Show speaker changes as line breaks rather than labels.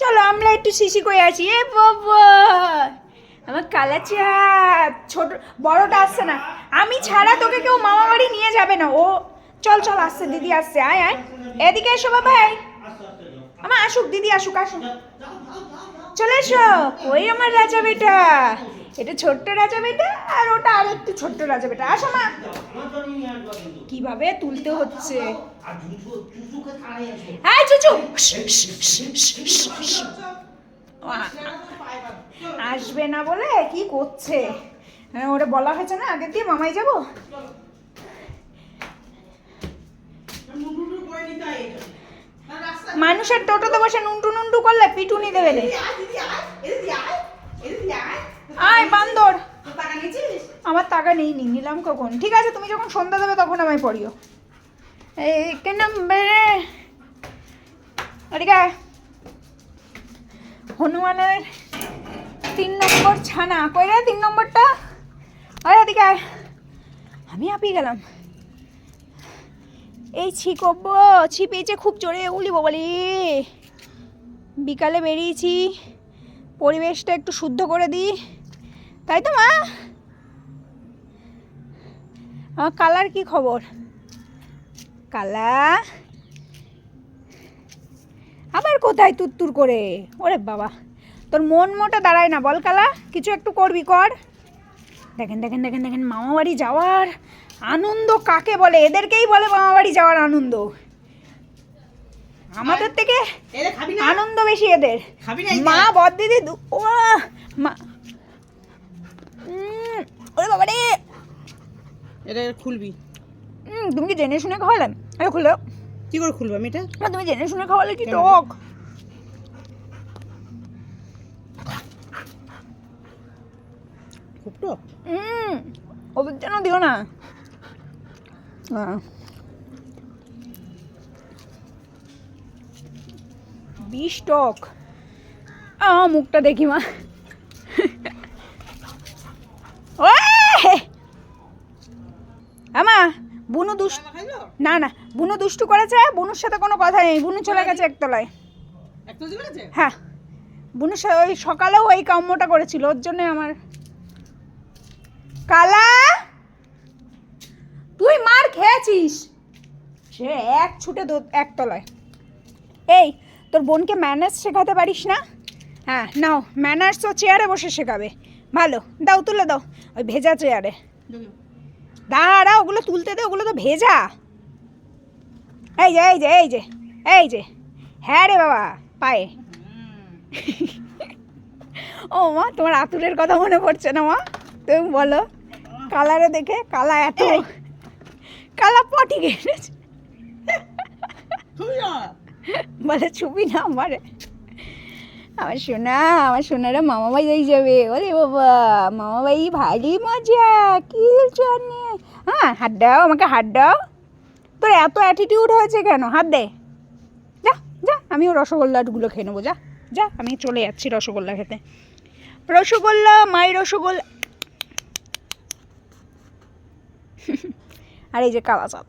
চলো, আমরা একটু শিশি করে আছি। এ বাবা! আমার কালাচা ছোট, বড়টা আসছে না। আমি ছাড়া তোকে কেউ মামা বাড়ি নিয়ে যাবে না। ও, চল চল, আসছে, দিদি আসছে। আয় আয়। এদিকে এসো বাবা আমার আসুক, দিদি আসুক আসুক। চলে এসো। ওই আমার রাজা বেটা। এটা ছোট্ট রাজা বেটা আর ওটা আর একটু ছোট্ট রাজা বেটা। আসো মা। কীভাবে তুলতে হচ্ছে? হ্যাঁ আসবে না বলে কি করছে? হ্যাঁ, ওরে বলা হয়েছে না? আগে দিয়ে মামাই যাব? মানুষের টোটোতে বসে নুনটু নুনটু করলে পিটুনি দেবে রে। আয়, বান্দর। আমার টাকা নেই, নি নিলাম কখন? ঠিক আছে, তুমি যখন সন্ধ্যা দেবে তখন আমায় পড়িও। নাম্বারে। আয়। হনুমানের তিন নম্বর ছানা। কই রে তিন নম্বরটা? আরে এদিকে আমি হাঁপিয়ে গেলাম। এই ছিকব্য ছি পেয়েছে খুব জোরে উলি বলি। বিকালে বেরিয়েছি, পরিবেশটা একটু শুদ্ধ করে দিই। তাই তো মা? আমার কালার কি খবর? কালা। আবার কোথায় তুত্তুর করে? ওরে বাবা, তোর মন মোটা দাঁড়ায় না বল কালা, কিছু একটু করবি কর। দেখেন দেখেন দেখেন দেখেন মামা বাড়ি যাওয়ার আনন্দ কাকে বলে? এদেরকেই বলে মামা বাড়ি যাওয়ার আনন্দ। আমাদের থেকে আনন্দ বেশি এদের। মা। বদ দিদি ও মা। উম, ওরে বাবা রে
এটা খুলবি।
তুমি কি জেনে শুনে খাওয়ালাম আরে খুলো
কি করে খুলবো আমি এটা?
তুমি জেনে শুনে খাওয়ালে কি? টক
খুব টক
হুম ওদের যেন দিও না। বিষ টক। আ মুখটা দেখি মা! আমা বুনু দুষ্ট না না বুনু দুষ্টু করেছে বুনুর সাথে কোনো কথা নেই বুনু চলে গেছে একতলায় হ্যাঁ বুনুর সাথে ওই সকালেও ওই কাম্যটা করেছিল ওর জন্য আমার কালা, তুই মার খেয়েছিস? সে এক ছুটে একতলায়। এই, তোর বোনকে ম্যানার্স শেখাতে পারিস না? হ্যাঁ নাও ম্যানার্স ও চেয়ারে বসে শেখাবে। ভালো, দাও, তুলে দাও, ওই ভেজা চেয়ারে দাঁড়া, ওগুলো তুলতে দে, ওগুলো তো ভেজা। এই যে এই যে এই যে এই যে। হ্যাঁ রে বাবা, পায়ে। ও মা, তোমার আতুরের কথা মনে পড়ছে না মা? তুমি বলো। কালারে দেখে কালা এত কালা পটি গেছে বলে ছবি না আমারে। আমার সোনা আমার সোনারা মামা বাড়ি যাই যাবে। ওরে বাবা মামা বাড়ি ভারী মজা। কি জানে হ্যাঁ হাত দাও আমাকে হাত দাও। তোর এত অ্যাটিটিউড হয়েছে কেন? হাত দে। যা যা আমি আমিও রসগোল্লাগুলো খেয়ে নেব। যা যা আমি চলে যাচ্ছি রসগোল্লা খেতে। রসগোল্লা মাই রসগোল্লা আর এই যে কালা চাঁদ